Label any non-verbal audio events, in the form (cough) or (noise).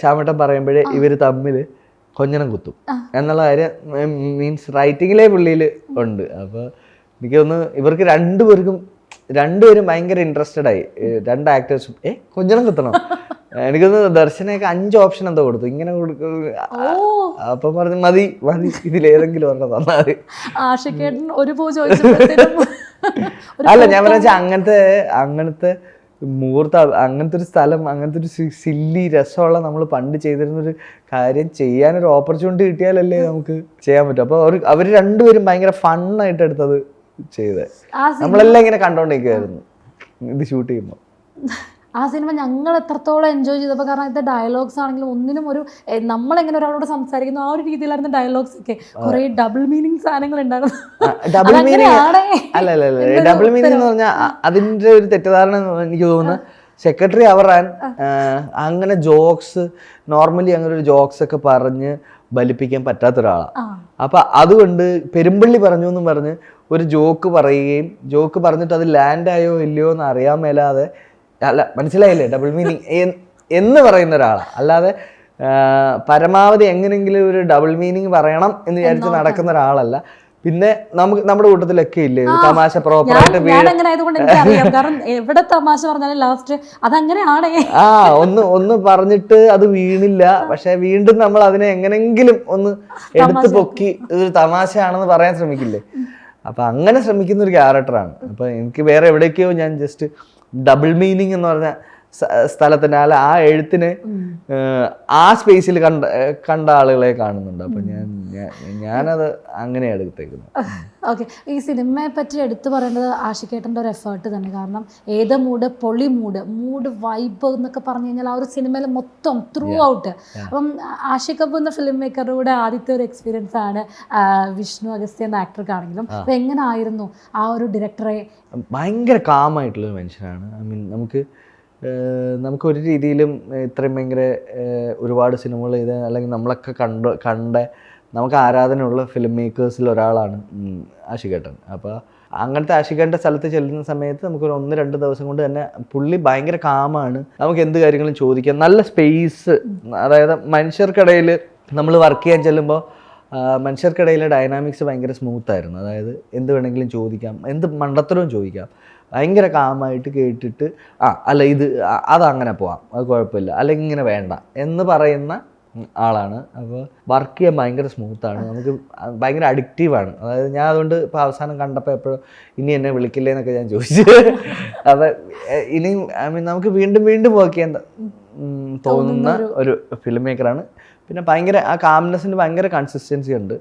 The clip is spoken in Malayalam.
ശ്യാമട്ടൻ പറയുമ്പോഴേ ഇവർ തമ്മിൽ കൊഞ്ഞനം കുത്തും. എന്നുള്ള കാര്യം മീൻസ് റൈറ്റിങ്ങിലെ പുള്ളിയിൽ ഉണ്ട്. അപ്പൊ എനിക്കൊന്ന് ഇവർക്ക് രണ്ടുപേർക്കും രണ്ടുപേരും ഭയങ്കര ഇൻട്രസ്റ്റഡ് ആയി. രണ്ട് ആക്ടേഴ്സും ഏ കൊഞ്ഞനം കുത്തണം. എനിക്കൊന്ന് ദർശനയൊക്കെ അഞ്ച് ഓപ്ഷൻ എന്തോ കൊടുത്തു. ഇങ്ങനെ കൊടുക്കും. അപ്പം പറഞ്ഞു മതി മതി. ഇതിലേതെങ്കിലും ഒരെണ്ണം തന്നാൽ മതി. ആഷിക്കേട്ടൻ ഒരു പൂ (laughs) ചോദിച്ചപ്പോഴത്തേനും ഒരു അല്ല ഞാൻ പറഞ്ഞ അങ്ങനത്തെ അങ്ങനത്തെ മുഹൂർത്ത അങ്ങനത്തെ ഒരു സ്ഥലം അങ്ങനത്തെ ഒരു സില്ലി രസമുള്ള നമ്മൾ പണ്ട് ചെയ്തിരുന്നൊരു കാര്യം ചെയ്യാനൊരു ഓപ്പർച്യൂണിറ്റി കിട്ടിയാലല്ലേ നമുക്ക് ചെയ്യാൻ പറ്റും. അപ്പോൾ അവർ അവർ രണ്ടുപേരും ഭയങ്കര ഫണ്ണായിട്ട് എടുത്തത് ചെയ്തത് നമ്മളെല്ലാം ഇങ്ങനെ കണ്ടോണ്ടിരിക്കുമായിരുന്നു ഇത് ഷൂട്ട് ചെയ്യുമ്പോൾ (laughs) ആ സിനിമ ഞങ്ങൾ എത്രത്തോളം എൻജോയ് ചെയ്തപ്പോൾ കാരണം ഇത് ഡയലോഗ്സ് ആണെങ്കിലും ഒന്നിനും ഒരു നമ്മളെങ്ങനെ ഒരാളോട് സംസാരിക്കുന്നു ആ ഒരു രീതിയിലായിരുന്നു ഡയലോഗ്സ് ഒക്കെ കുറെ ഡബിൾ മീനിങ് സാധനങ്ങൾ ഉണ്ടായിരുന്നു. ഡബിൾ മീനിങ് അല്ല അല്ല അല്ല ഡബിൾ മീനിങ് എന്ന് പറഞ്ഞാൽ അതിന്റെ ഒരു തെറ്റിദ്ധാരണ എനിക്ക് തോന്നുന്നു. സെക്രട്ടറി അവറാൻ അങ്ങനെ ജോക്സ് നോർമലി അങ്ങനെ ഒരു ജോക്സ് ഒക്കെ പറഞ്ഞ് ബലിപ്പിക്കാൻ പറ്റാത്ത ഒരാളാണ് അപ്പൊ അതുകൊണ്ട് പെരുമ്പള്ളി പറഞ്ഞു എന്നും പറഞ്ഞ് ഒരു ജോക്ക് പറയുകയും ജോക്ക് പറഞ്ഞിട്ട് അത് ലാൻഡ് ആയോ ഇല്ലയോ എന്ന് അറിയാൻ മേലാതെ അല്ല മനസ്സിലായില്ലേ? ഡബിൾ മീനിങ് എന്ന് പറയുന്ന ഒരാളാണ് അല്ലാതെ പരമാവധി എങ്ങനെങ്കിലും ഒരു ഡബിൾ മീനിങ് പറയണം എന്ന് വിചാരിച്ച് നടക്കുന്ന ഒരാളല്ല. പിന്നെ നമുക്ക് നമ്മുടെ കൂട്ടത്തിലൊക്കെ ഇല്ലേ? തമാശ പ്രോപ്പറായിട്ട് എവിടെ തമാശ പറഞ്ഞാലും ലാസ്റ്റ് അതങ്ങനെയാണേ. ആ ഒന്ന് ഒന്ന് പറഞ്ഞിട്ട് അത് വീണില്ല. പക്ഷെ വീണ്ടും നമ്മൾ അതിനെ എങ്ങനെങ്കിലും ഒന്ന് എടുത്തു പൊക്കി ഇതൊരു തമാശയാണെന്ന് പറയാൻ ശ്രമിക്കില്ലേ? അപ്പൊ അങ്ങനെ ശ്രമിക്കുന്ന ഒരു ക്യാരക്ടറാണ് അപ്പൊ എനിക്ക് വേറെ എവിടേക്കോ ഞാൻ ജസ്റ്റ് ഡബിൾ മീനിങ് എന്ന് പറഞ്ഞ സ്ഥലത്തിന് അല്ല ആ എഴുത്തിന് ആ സ്പേസിൽ കണ്ട കണ്ട ആളുകളെ കാണുന്നുണ്ട്. അപ്പൊ ഞാൻ ഞാനത് അങ്ങനെയാണ് എടുത്തേക്കുന്നത് (laughs) ഓക്കെ. ഈ സിനിമയെ പറ്റി എടുത്തു പറയേണ്ടത് ആഷിക്കേട്ടന്റെ ഒരു എഫേർട്ട് തന്നെ. കാരണം ഏത് മൂഡ് പൊളി മൂഡ് മൂഡ് വൈബ് എന്നൊക്കെ പറഞ്ഞു കഴിഞ്ഞാൽ ആ ഒരു സിനിമയിൽ മൊത്തം ത്രൂ ഔട്ട് അപ്പം ആഷിക് കപൂർ എന്ന ഫിലിം മേക്കറുടെ ആദ്യത്തെ ഒരു എക്സ്പീരിയൻസ് ആണ് വിഷ്ണു അഗസ്ത്യ എന്ന ആക്ടർക്കാണെങ്കിലും അപ്പം എങ്ങനെ ആയിരുന്നു ആ ഒരു ഡയറക്ടറെ ഭയങ്കര കാമായിട്ടുള്ളൊരു മനുഷ്യനാണ്. ഐ മീൻ നമുക്ക് നമുക്ക് ഒരു രീതിയിലും ഇത്രയും ഭയങ്കര ഒരുപാട് സിനിമകൾ ചെയ്ത് അല്ലെങ്കിൽ നമ്മളൊക്കെ കണ്ട കണ്ട നമുക്ക് ആരാധനയുള്ള ഫിലിം മേക്കേഴ്സിൽ ഒരാളാണ് ആഷികേട്ടൻ അപ്പോൾ അങ്ങനത്തെ ആഷികേട്ടന്റെ സ്ഥലത്ത് ചെല്ലുന്ന സമയത്ത് നമുക്കൊരു ഒന്ന് രണ്ട് ദിവസം കൊണ്ട് തന്നെ പുള്ളി ഭയങ്കര കാമാണ്. നമുക്ക് എന്ത് കാര്യങ്ങളും ചോദിക്കാം. നല്ല സ്പേസ് അതായത് മനുഷ്യർക്കിടയിൽ നമ്മൾ വർക്ക് ചെയ്യാൻ ചെല്ലുമ്പോൾ മനുഷ്യർക്കിടയിലെ ഡൈനാമിക്സ് ഭയങ്കര സ്മൂത്ത് ആയിരുന്നു. അതായത് എന്ത് വേണമെങ്കിലും ചോദിക്കാം എന്ത് മണ്ടത്തരവും ചോദിക്കാം. ഭയങ്കര കാമായിട്ട് കേട്ടിട്ട് ആ അല്ല ഇത് അതങ്ങനെ പോവാം അത് കുഴപ്പമില്ല അല്ലെങ്കിൽ ഇങ്ങനെ വേണ്ട എന്ന് പറയുന്ന ആളാണ്. അപ്പോൾ വർക്ക് ചെയ്യാൻ ഭയങ്കര സ്മൂത്താണ് നമുക്ക് ഭയങ്കര അഡിക്റ്റീവാണ് അതായത് ഞാൻ അതുകൊണ്ട് ഇപ്പോൾ അവസാനം കണ്ടപ്പോൾ എപ്പോഴും ഇനി എന്നെ വിളിക്കില്ലേ എന്നൊക്കെ ഞാൻ ചോദിച്ചു. അപ്പം ഇനിയും ഐ മീൻ നമുക്ക് വീണ്ടും വീണ്ടും വർക്ക് ചെയ്യാൻ ഉം, തോന്നുന്ന ഒരു ഫിലിം മേക്കറാണ് പിന്നെ ഭയങ്കര ആ കാംനെസ്സിന് ഭയങ്കര കൺസിസ്റ്റൻസി ഉണ്ട്.